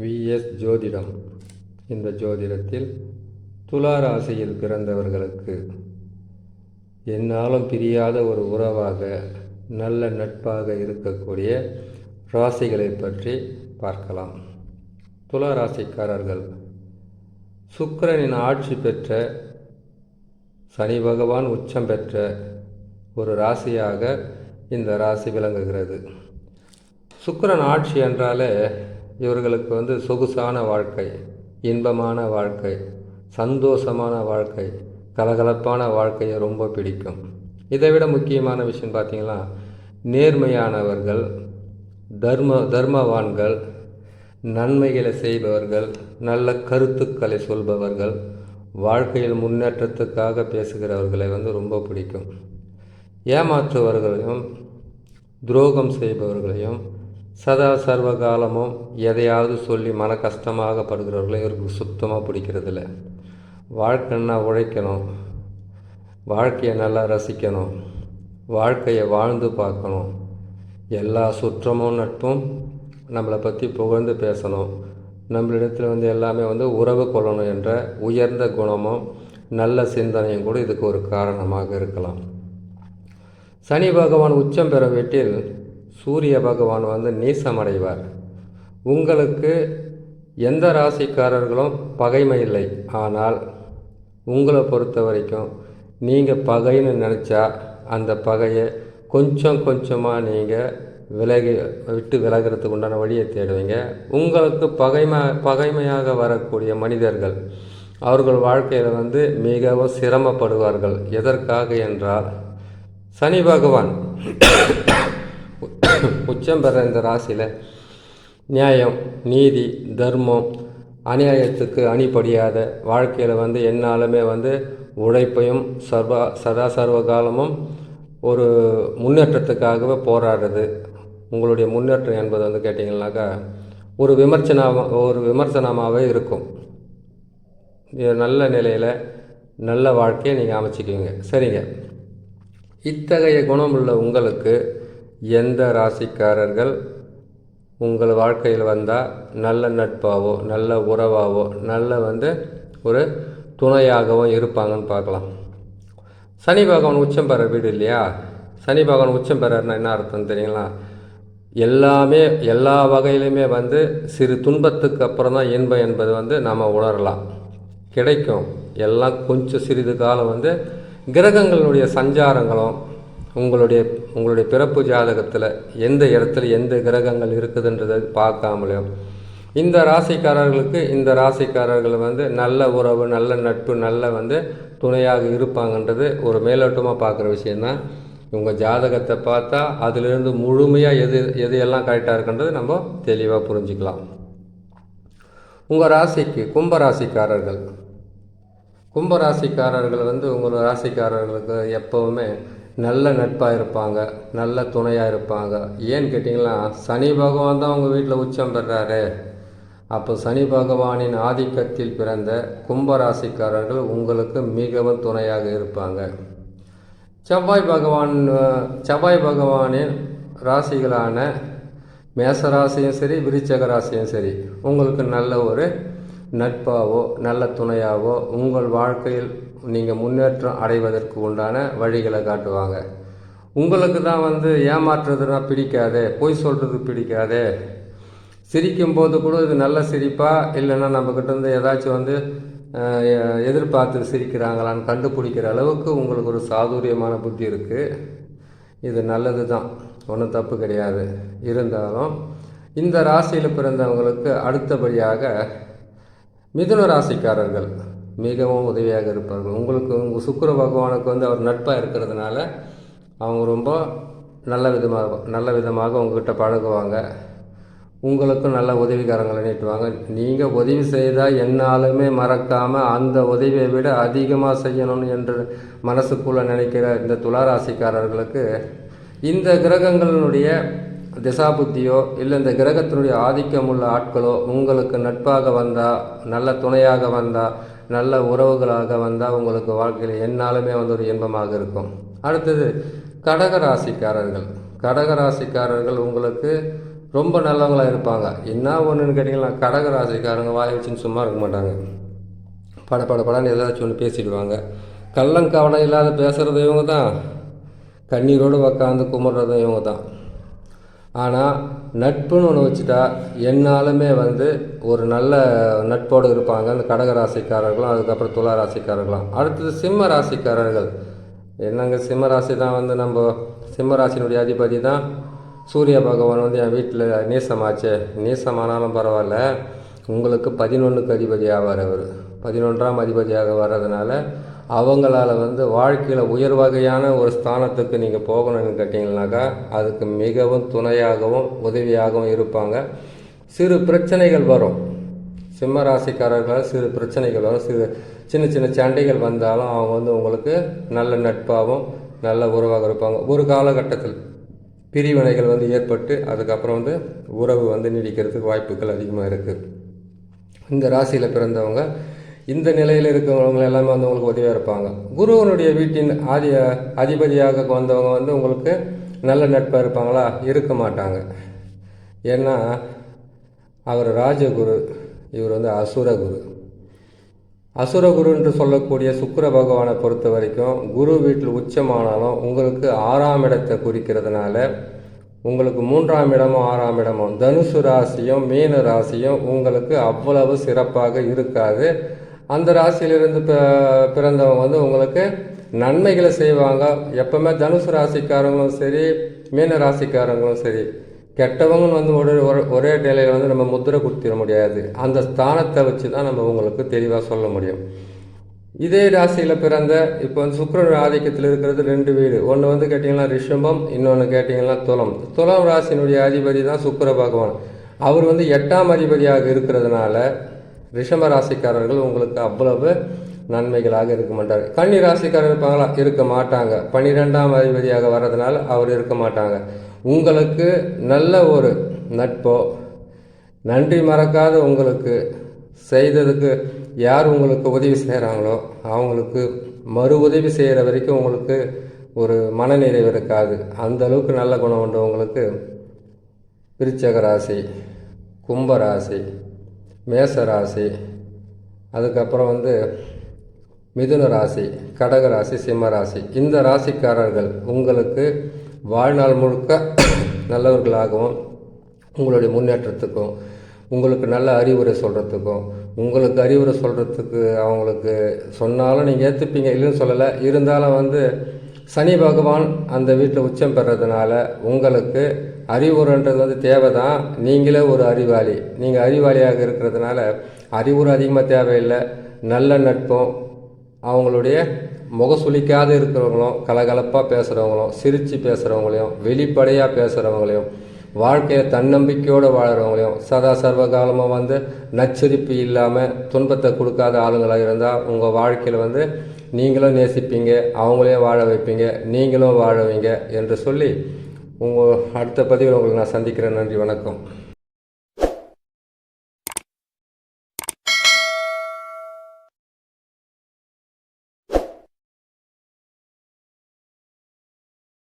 Vs ஜோதிடம். இந்த ஜோதிடத்தில் துலா ராசியில் பிறந்தவர்களுக்கு என்னாலும் பிரியாத ஒரு உறவாக நல்ல நட்பாக இருக்கக்கூடிய ராசிகளை பற்றி பார்க்கலாம். துலா ராசிக்காரர்கள் சுக்கிரனின் ஆட்சி பெற்ற சனி பகவான் உச்சம் பெற்ற ஒரு ராசியாக இந்த ராசி விளங்குகிறது. சுக்கிரன் ஆட்சி என்றாலே இவர்களுக்கு வந்து சொகுசான வாழ்க்கை இன்பமான வாழ்க்கை சந்தோஷமான வாழ்க்கை கலகலப்பான வாழ்க்கையை ரொம்ப பிடிக்கும். இதை விட முக்கியமான விஷயம் பார்த்தீங்கன்னா நேர்மையானவர்கள் தர்ம தர்மவான்கள் நன்மைகளை செய்பவர்கள் நல்ல கருத்துக்களை சொல்பவர்கள் வாழ்க்கையில் முன்னேற்றத்துக்காக பேசுகிறவர்களை வந்து ரொம்ப பிடிக்கும். ஏமாற்றுவர்களையும் துரோகம் செய்பவர்களையும் சதா சர்வ காலமும் எதையாவது சொல்லி மன கஷ்டமாக படுகிறவர்களையும் இவருக்கு சுத்தமாக பிடிக்கிறதில்ல. வாழ்க்கைன்னா உழைக்கணும். வாழ்க்கையை நல்லா ரசிக்கணும். வாழ்க்கையை வாழ்ந்து பார்க்கணும். எல்லா சுற்றமும் நட்பும் நம்மளை பற்றி புகழ்ந்து பேசணும். நம்மளிடத்தில் வந்து எல்லாமே வந்து உறவு கொள்ளணும் என்ற உயர்ந்த குணமும் நல்ல சிந்தனையும் கூட இதுக்கு ஒரு காரணமாக இருக்கலாம். சனி பகவான் உச்சம் பெற வீட்டில் சூரிய பகவான் வந்து நீசமடைவார். உங்களுக்கு எந்த ராசிக்காரர்களும் பகைமை இல்லை. ஆனால் உங்களை பொறுத்த வரைக்கும் நீங்கள் பகைன்னு நினச்சா அந்த பகையை கொஞ்சம் கொஞ்சமாக நீங்கள் விலகி விட்டு விலகிறதுக்கு உண்டான வழியை தேடுவீங்க. உங்களுக்கு பகைமை பகைமையாக வரக்கூடிய மனிதர்கள் அவர்கள் வாழ்க்கையில் வந்து மிகவும் சிரமப்படுவார்கள். எதற்காக என்றால் சனி பகவான் உச்சம் பெற இந்த ராசியில் நியாயம் நீதி தர்மம் அநியாயத்துக்கு அணிபடியாத வாழ்க்கையில் வந்து என்னாலுமே வந்து உழைப்பையும் சர்வ சதா சர்வ காலமும் ஒரு முன்னேற்றத்துக்காகவே போராடுறது. உங்களுடைய முன்னேற்றம் என்பது வந்து கேட்டிங்கனாக்கா ஒரு விமர்சனமாக ஒரு விமர்சனமாகவே இருக்கும். இது நல்ல நிலையில் நல்ல வாழ்க்கையை நீங்கள் அமைச்சிக்குவீங்க. சரிங்க. இத்தகைய குணமுள்ள உங்களுக்கு எந்த ராசிக்காரர்கள் உங்கள் வாழ்க்கையில் வந்தால் நல்ல நட்பாவோ நல்ல உறவாவோ நல்ல வந்து ஒரு துணையாகவும் இருப்பாங்கன்னு பார்க்கலாம். சனி பகவான் உச்சம் பெற வீடு இல்லையா? சனி பகவான் உச்சம் பெறன்னா என்ன அர்த்தம் தெரியுங்களா? எல்லாமே எல்லா வகையிலுமே வந்து சிறு துன்பத்துக்கு அப்புறம் தான் இன்பம் என்பது வந்து நாம் உணரலாம். கிடைக்கும். எல்லாம் கொஞ்சம் சிறிது காலம் வந்து கிரகங்களுடைய சஞ்சாரங்களும் உங்களுடைய உங்களுடைய பிறப்பு ஜாதகத்தில் எந்த இடத்துல எந்த கிரகங்கள் இருக்குதுன்றதை பார்க்காமலையும் இந்த ராசிக்காரர்களுக்கு இந்த ராசிக்காரர்கள் வந்து நல்ல உறவு நல்ல நட்பு நல்ல வந்து துணையாக இருப்பாங்கன்றது ஒரு மேலோட்டமாக பார்க்குற விஷயந்தான் உங்கள் ஜாதகத்தை பார்த்தா அதிலிருந்து முழுமையாக எது எது எல்லாம் கரெக்டாக இருக்குன்றது நம்ம தெளிவாக புரிஞ்சுக்கலாம். உங்கள் ராசிக்கு கும்பராசிக்காரர்கள் கும்பராசிக்காரர்கள் வந்து உங்கள் ராசிக்காரர்களுக்கு எப்போவுமே நல்ல நட்பாக இருப்பாங்க நல்ல துணையாக இருப்பாங்க. ஏன்னு கேட்டிங்கன்னா சனி பகவான் தான் உங்கள் வீட்டில் உச்சம் பெறாரு. அப்போ சனி பகவானின் ஆதிக்கத்தில் பிறந்த கும்பராசிக்காரர்கள் உங்களுக்கு மிகவும் துணையாக இருப்பாங்க. செவ்வாய் பகவான் செவ்வாய் பகவானின் ராசிகளான மேச ராசியும் சரி விருச்சக ராசியும் சரி உங்களுக்கு நல்ல ஒரு நட்பாவோ நல்ல துணையாவோ உங்கள் வாழ்க்கையில் நீங்கள் முன்னேற்றம் அடைவதற்கு உண்டான வழிகளை காட்டுவாங்க. உங்களுக்கு தான் வந்து ஏமாற்றுறதுனா பிடிக்காதே பொய் சொல்கிறது பிடிக்காதே. சிரிக்கும் போது கூட இது நல்ல சிரிப்பா? இல்லைன்னா நம்மக்கிட்ட இருந்து ஏதாச்சும் வந்து எதிர்பார்த்து சிரிக்கிறாங்களான்னு கண்டுபிடிக்கிற அளவுக்கு உங்களுக்கு ஒரு சாதுரியமான புத்தி இருக்குது இது நல்லது தான். ஒன்றும் தப்பு கிடையாது. இருந்தாலும் இந்த ராசியில் பிறந்தவங்களுக்கு அடுத்தபடியாக மிதுன ராசிக்காரர்கள் மிகவும் உதவியாக இருப்பார்கள். உங்களுக்கு உங்கள் சுக்கர பகவானுக்கு வந்து அவர் நட்பாக இருக்கிறதுனால அவங்க ரொம்ப நல்ல விதமாக நல்ல விதமாக உங்ககிட்ட பழகுவாங்க. உங்களுக்கும் நல்ல உதவிகாரங்களை நீட்டுவாங்க. நீங்கள் உதவி செய்தால் என்னாலுமே மறக்காமல் அந்த உதவியை விட அதிகமாக செய்யணும்னு என்று மனசுக்குள்ளே நினைக்கிற இந்த துளாராசிக்காரர்களுக்கு இந்த கிரகங்களினுடைய திசாபுத்தியோ இல்லை இந்த கிரகத்தினுடைய ஆதிக்கம் உள்ள ஆட்களோ உங்களுக்கு நட்பாக வந்தால் நல்ல துணையாக வந்தால் நல்ல உறவுகளாக வந்தால் உங்களுக்கு வாழ்க்கையில் என்னாலுமே வந்து ஒரு இன்பமாக இருக்கும். அடுத்தது கடக ராசிக்காரர்கள். கடக ராசிக்காரர்கள் உங்களுக்கு ரொம்ப நல்லவங்களாக இருப்பாங்க. என்ன ஒன்றுன்னு கேட்டிங்கன்னா கடக ராசிக்காரங்க வாய் வச்சுன்னு சும்மா இருக்க மாட்டாங்க. பட பட படன்னு ஏதாச்சும் ஒன்று பேசிடுவாங்க. கள்ளங்கவடம் இல்லாத பேசுகிறது இவங்க தான். கண்ணீரோடு உக்காந்து கும்பிட்றதும் இவங்க தான். ஆனால் நட்புன்னு ஒன்று வச்சுட்டா என்னாலுமே வந்து ஒரு நல்ல நட்போடு இருப்பாங்க. அந்த கடக ராசிக்காரர்களும் அதுக்கப்புறம் துலா ராசிக்காரர்களும். அடுத்தது சிம்ம ராசிக்காரர்கள். என்னங்க சிம்ம ராசி தான் வந்து நம்ம சிம்ம ராசினுடைய அதிபதி தான்? சூரிய பகவான் வந்து என் வீட்டில் நீசமாச்சே. நீசமானாலும் பரவாயில்ல. உங்களுக்கு பதினொன்றுக்கு அதிபதி ஆவார் அவர். பதினொன்றாம் அதிபதியாக வர்றதுனால அவங்களால வந்து வாழ்க்கையில் உயர் வகையான ஒரு ஸ்தானத்துக்கு நீங்கள் போகணும்னு கேட்டிங்கனாக்கா அதுக்கு மிகவும் துணையாகவும் உதவியாகவும் இருப்பாங்க. சிறு பிரச்சனைகள் வரும். சிம்ம ராசிக்காரர்களால் சிறு பிரச்சனைகள் வரும். சிறு சின்ன சின்ன சண்டைகள் வந்தாலும் அவங்க வந்து உங்களுக்கு நல்ல நட்பாகவும் நல்ல உறவாக இருப்பாங்க. ஒரு காலகட்டத்தில் பிரிவினைகள் வந்து ஏற்பட்டு அதுக்கப்புறம் வந்து உறவு வந்து நீடிக்கிறதுக்கு வாய்ப்புகள் அதிகமாக இருக்குது இந்த ராசியில் பிறந்தவங்க இந்த நிலையில் இருக்கிறவங்க எல்லாமே வந்து உங்களுக்கு உதவியாக இருப்பாங்க. குருவனுடைய வீட்டின் ஆதி அதிபதியாக வந்தவங்க வந்து உங்களுக்கு நல்ல நட்பாக இருப்பாங்களா? இருக்க மாட்டாங்க. ஏன்னா அவர் ராஜகுரு இவர் வந்து அசுரகுரு. அசுரகுருன்று சொல்லக்கூடிய சுக்கர பகவானை பொறுத்த வரைக்கும் குரு வீட்டில் உச்சமானாலும் உங்களுக்கு ஆறாம் இடத்தை குறிக்கிறதுனால உங்களுக்கு மூன்றாம் இடமும் ஆறாம் இடமும். தனுசு ராசியும் மீன ராசியும் உங்களுக்கு அவ்வளவு சிறப்பாக இருக்காது. அந்த ராசியிலிருந்து பிறந்தவங்க வந்து உங்களுக்கு நன்மைகளை செய்வாங்க. எப்பவுமே தனுசு ராசிக்காரங்களும் சரி மீன ராசிக்காரங்களும் சரி. கெட்டவங்கன்னு வந்து ஒரே ஒரே- நிலையில் வந்து நம்ம முத்திரை கொடுத்திட முடியாது. அந்த ஸ்தானத்தை வச்சு தான் நம்ம உங்களுக்கு தெளிவாக சொல்ல முடியும். இதே ராசியில் பிறந்த இப்போ வந்து சுக்கரன் ஆதிக்கத்தில் இருக்கிறது ரெண்டு வீடு. ஒன்று வந்து கேட்டிங்கன்னா ரிஷபம் இன்னொன்று கேட்டிங்கன்னா துலம். துலம் ராசியினுடைய அதிபதி தான் சுக்கர பகவான். அவர் வந்து எட்டாம் அதிபதியாக இருக்கிறதுனால ரிஷம ராசிக்காரர்கள் உங்களுக்கு அவ்வளவு நன்மைகளாக இருக்க மாட்டார் கன்னி ராசிக்காரர் இருப்பாங்களா? இருக்க மாட்டாங்க. பன்னிரெண்டாம் அதிபதியாக வர்றதுனால அவர் இருக்க மாட்டாங்க. உங்களுக்கு நல்ல ஒரு நட்போ நன்றி மறக்காத உங்களுக்கு செய்ததுக்கு யார் உங்களுக்கு உதவி செய்கிறாங்களோ அவங்களுக்கு மறு உதவி செய்கிற வரைக்கும் உங்களுக்கு ஒரு மனநிறைவு இருக்காது. அந்த அளவுக்கு நல்ல குணம் உண்டு உங்களுக்கு. விருச்சக ராசி கும்ப ராசி. மேச ராசி அதுக்கப்புறம் வந்து மிதுன ராசி கடக ராசி சிம்ம ராசி. இந்த ராசிக்காரர்கள் உங்களுக்கு வாழ்நாள் முழுக்க நல்லவர்களாகவும் உங்களுடைய முன்னேற்றத்துக்கும் உங்களுக்கு நல்ல அறிவுரை சொல்கிறதுக்கும் உங்களுக்கு அறிவுரை சொல்கிறதுக்கு அவங்களுக்கு சொன்னாலும் நீங்கள் ஏற்றுப்பீங்க இல்லைன்னு சொல்லலை. இருந்தாலும் வந்து சனி பகவான் அந்த வீட்டில் உச்சம் பெறதுனால உங்களுக்கு அறிவுரைன்றது வந்து தேவை தான் நீங்களே ஒரு அறிவாளி. நீங்கள் அறிவாளியாக இருக்கிறதுனால அறிவுரை அதிகமாக தேவையில்லை. நல்ல நட்பும் அவங்களுடைய முகசுளிக்காத இருக்கிறவங்களும் கலகலப்பாக பேசுகிறவங்களும் சிரித்து பேசுகிறவங்களையும் வெளிப்படையாக பேசுகிறவங்களையும் வாழ்க்கையை தன்னம்பிக்கையோடு வாழ்கிறவங்களையும் சதா சர்வ காலமாக வந்து நச்சரிப்பு இல்லாமல் துன்பத்தை கொடுக்காத ஆளுங்களாக இருந்தால் உங்கள் வாழ்க்கையில் வந்து நீங்களும் நேசிப்பீங்க அவங்களையும் வாழ வைப்பீங்க நீங்களும் வாழவீங்க என்று சொல்லி உங்கள் அடுத்த பதிவில் உங்களை நான் சந்திக்கிறேன். நன்றி வணக்கம்.